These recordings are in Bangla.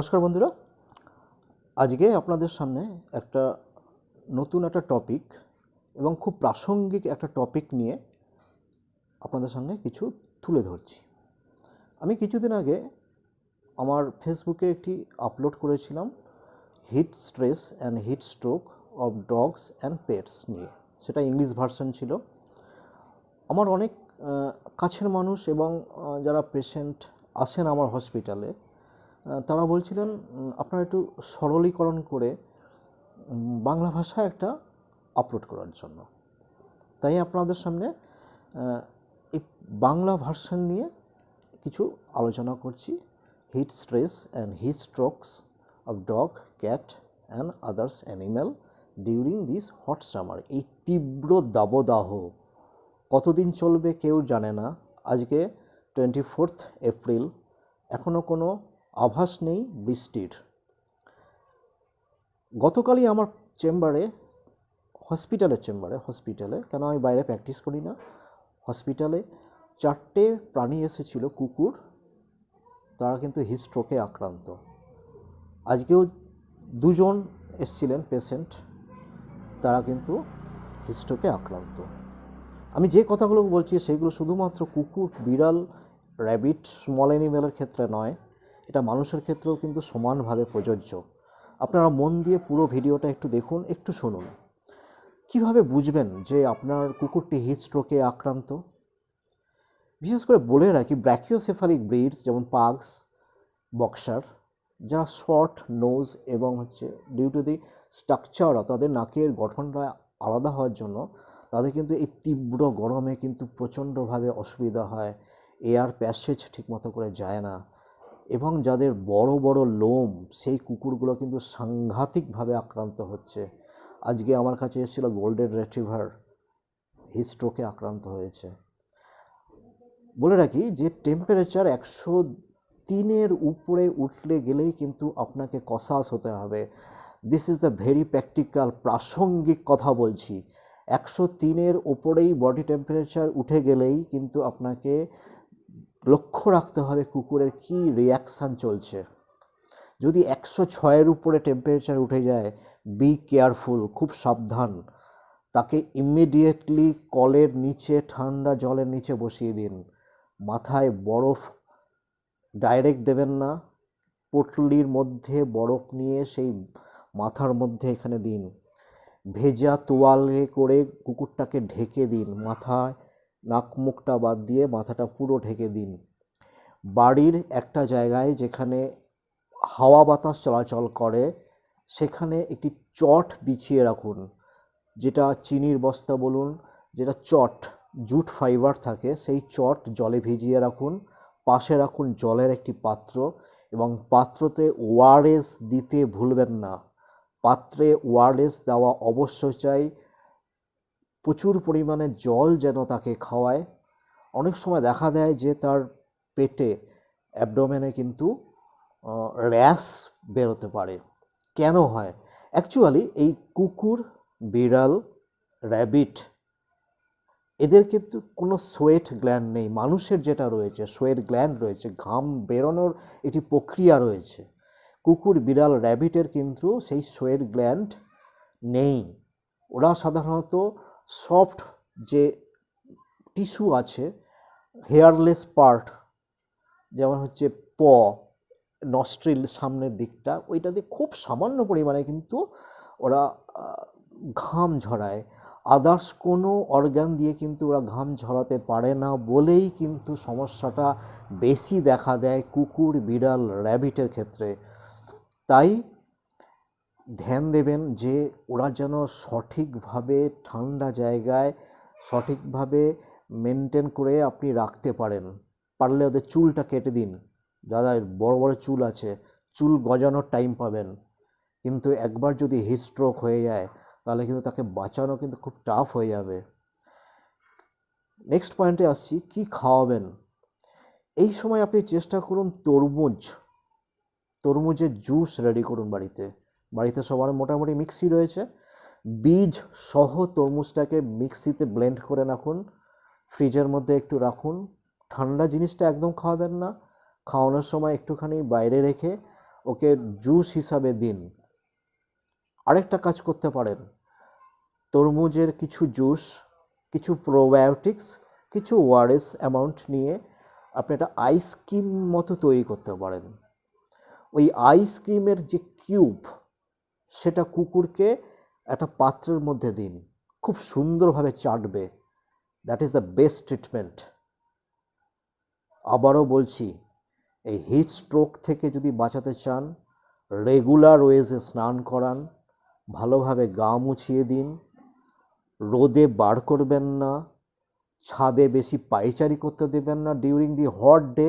নমস্কার বন্ধুরা। আজকে আপনাদের সামনে একটা নতুন একটা টপিক এবং খুব প্রাসঙ্গিক একটা টপিক নিয়ে আপনাদের সামনে কিছু তুলে ধরছি। আমি কিছুদিন আগে আমার ফেসবুকে একটি আপলোড করেছিলাম heat stress and heat stroke of dogs and pets নিয়ে। সেটা ইংলিশ ভার্সন ছিল। আমার অনেক কাছের মানুষ এবং যারা পেশেন্ট আসেন আমার হসপিটালে তারা বলছিলেন আপনারা একটু সরলীকরণ করে বাংলা ভাষায় একটা আপলোড করার জন্য। তাই আপনাদের সামনে এই বাংলা ভার্সন নিয়ে কিছু আলোচনা করছি। Heat stress and heat strokes of dog cat and others animal during this hot summer এই তীব্র দাবদাহ কতদিন চলবে কেউ জানে না। আজকে টোয়েন্টি ফোর্থ এপ্রিল এখনও কোনো আভাস নেই, বৃষ্টির। গতকালই আমার চেম্বারে, হসপিটালের চেম্বারে, হসপিটালে, কেন আমি বাইরে প্র্যাকটিস করি না, হসপিটালে চারটে প্রাণী এসেছিল, কুকুর, তারা কিন্তু হিস্ট্রোকে আক্রান্ত। আজকেও দুজন এসছিলেন পেশেন্ট, তারা কিন্তু হিস্ট্রোকে আক্রান্ত। আমি যে কথাগুলো বলছি, সেগুলো শুধুমাত্র কুকুর, বিড়াল, র্যাবিট, স্মল অ্যানিমেলের ক্ষেত্রে নয় এটা মানুষের ক্ষেত্রেও কিন্তু সমানভাবে প্রযোজ্য। আপনারা মন দিয়ে পুরো ভিডিওটা একটু দেখুন, একটু শুনুন। কীভাবে বুঝবেন যে আপনার কুকুরটি হিস্ট্রোকে আক্রান্ত? বিশেষ করে বলে রাখি ব্র্যাকিওসেফালিক ব্রিডস যেমন পাগস, বক্সার, যারা শর্ট নোজ এবং হচ্ছে ডিউ টু দি স্ট্রাকচার তাদের নাকের গঠনটা আলাদা হওয়ার জন্য তাদের কিন্তু এই তীব্র গরমে কিন্তু প্রচণ্ডভাবে অসুবিধা হয়। এয়ার প্যাসেজ ঠিকমতো করে যায় না। এবং যাদের বড় বড় লোম, সেই কুকুরগুলো কিন্তু সাংঘাতিকভাবে আক্রান্ত হচ্ছে। আজকে আমার কাছে এসেছিল গোল্ডেন রেট্রিভার হিস্ট্রোকে আক্রান্ত হয়েছে। বলে রাখি যে টেম্পারেচার একশো তিনের উপরে উঠলে গেলেই কিন্তু আপনাকে কসাস হতে হবে। This is the very practical প্রাসঙ্গিক কথা বলছি। একশো তিনের ওপরেই বডি টেম্পারেচার উঠে গেলেই কিন্তু আপনাকে লক্ষ্য রাখতে হবে কুকুরের কি রিয়াকশান চলছে। যদি একশো ছয়ের উপরে টেম্পারেচার উঠে যায় বি কেয়ারফুল খুব সাবধান। তাকে ইমিডিয়েটলি কলের নিচে, ঠান্ডা জলের নিচে বসিয়ে দিন। মাথায় বরফ ডাইরেক্ট দেবেন না। পটলির মধ্যে বরফ নিয়ে সেই মাথার মধ্যে এখানে দিন। ভেজা তোয়ালে করে কুকুরটাকে ঢেকে দিন মাথায়। নাক মুখটা বাদ দিয়ে মাথাটা পুরো ঢেকে দিন। বাড়ির একটা জায়গায় যেখানে হাওয়া বাতাস চলাচল করে, সেখানে একটি চট বিছিয়ে রাখুন, যেটা চিনির বস্তা বলুন, যেটা চট, জুট ফাইবার থাকে, সেই চট জলে ভিজিয়ে রাখুন, পাশে রাখুন জলের একটি পাত্র এবং পাত্রতে ওআরএস দিতে ভুলবেন না। পাত্রে ওআরএস দেওয়া অবশ্যই চাই প্রচুর পরিমাণে জল যেন তাকে খাওয়ায়। অনেক সময় দেখা দেয় যে তার পেটে অ্যাবডোমেনে কিন্তু র্যাশ বেরোতে পারে। কেন হয়? অ্যাকচুয়ালি এই কুকুর, বিড়াল র্যাবিট এদের কিন্তু কোনো সোয়েট গ্ল্যান্ড নেই। মানুষের যেটা রয়েছে সোয়েট গ্ল্যান্ড রয়েছে, ঘাম বেরোনোর একটি প্রক্রিয়া রয়েছে। কুকুর, বিড়াল র্যাবিটের কিন্তু সেই সোয়েট গ্ল্যান্ড নেই। ওরা সাধারণত সফট যে টিস্যু আছে, হেয়ারলেস পার্ট, যেমন হচ্ছে প, নস্ট্রিল সামনের দিকটা ওইটাতে খুব সামান্য পরিমাণে কিন্তু ওরা ঘাম ঝরায়। আদার্স কোনো অর্গান দিয়ে কিন্তু ওরা ঘাম ঝরাতে পারে না বলেই কিন্তু সমস্যাটা বেশি দেখা দেয় কুকুর, বিড়াল র্যাবিটের ক্ষেত্রে। তাই ধ্যান দেবেন যে ওরা যেন সঠিকভাবে ঠান্ডা জায়গায় সঠিকভাবে মেনটেন করে আপনি রাখতে পারেন। পারলে ওদের চুলটা কেটে দিন। যারা বড় বড় চুল আছে। চুল গজানোর টাইম পাবেন। কিন্তু একবার যদি হিস্ট্রোক হয়ে যায়, তাহলে কিন্তু তাকে বাঁচানো কিন্তু খুব টাফ হয়ে যাবে। নেক্সট পয়েন্টে আসছি, কি খাওয়াবেন? এই সময় আপনি চেষ্টা করুন তরমুজ। তরমুজের জুস রেডি করুন বাড়িতে। বাড়িতে সবার মোটামুটি মিক্সি রয়েছে। বীজ সহ তরমুজটাকে মিক্সিতে ব্লেন্ড করে রাখুন। ফ্রিজের মধ্যে একটু রাখুন। ঠান্ডা জিনিসটা একদম খাওয়াবেন না। খাওয়ানোর সময় একটুখানি বাইরে রেখে ওকে জুস হিসাবে দিন। আরেকটা কাজ করতে পারেন। তরমুজের কিছু জুস কিছু প্রোবায়োটিক্স কিছু ওয়ারেস অ্যামাউন্ট নিয়ে আপনি একটা আইসক্রিম মতো তৈরি করতে পারেন। ওই আইসক্রিমের যে কিউব সেটা কুকুরকে একটা পাত্রের মধ্যে দিন। খুব সুন্দরভাবে চাটবে। That is the best treatment আবারও বলছি, এই হিট স্ট্রোক থেকে যদি বাঁচাতে চান রেগুলার ওয়েজে স্নান করান, ভালোভাবে গা মুছিয়ে দিন, রোদে বার করবেন না, ছাদে বেশি পাইচারি করতে দেবেন না ডিউরিং দি হট ডে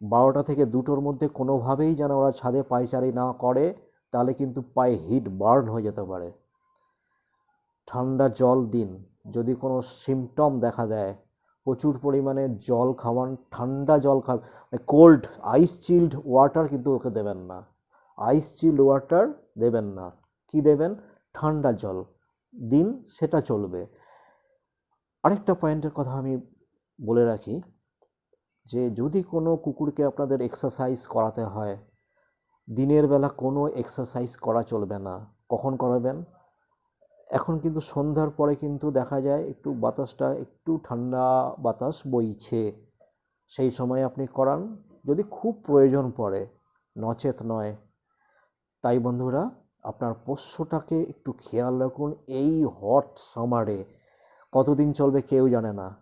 বারোটা থেকে দুটোর মধ্যে কোনোভাবেই যেন ওরা ছাদে পাইচারি না করে। তাহলে কিন্তু পায়ে হিট বার্ন হয়ে যেতে পারে। ঠান্ডা জল দিন। যদি কোনো সিমটম দেখা দেয়, প্রচুর পরিমাণে জল খাওয়ান, ঠান্ডা জল খান কোল্ড আইস চিল্ড ওয়াটার কিন্তু ওকে দেবেন না। আইস চিল্ড ওয়াটার দেবেন না। কি দেবেন? ঠান্ডা জল। দিন সেটা চলবে। আরেকটা পয়েন্টের কথা আমি বলে রাখি যে, যদি কোনো কুকুরকে আপনাদের এক্সারসাইজ করাতে হয় দিনের বেলা কোনো এক্সারসাইজ করা চলবে না। কখন করাবেন? এখন কিন্তু সন্ধ্যার পরে কিন্তু দেখা যায় একটু বাতাসটা একটু ঠান্ডা বাতাস বইছে। সেই সময় আপনি করান। যদি খুব প্রয়োজন পড়ে, নচেত নয়। তাই বন্ধুরা, আপনার পোষ্যটাকে একটু খেয়াল রাখুন এই হট সামারে কতদিন চলবে কেউ জানে না।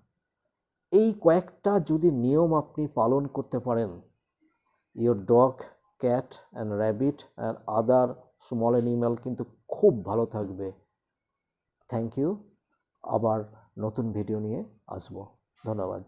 এই কয়েকটা যদি নিয়ম আপনি পালন করতে পারেন your dog cat and rabbit and other small animal কিন্তু খুব ভালো থাকবে। থ্যাংক ইউ আবার নতুন ভিডিও নিয়ে আসব। ধন্যবাদ।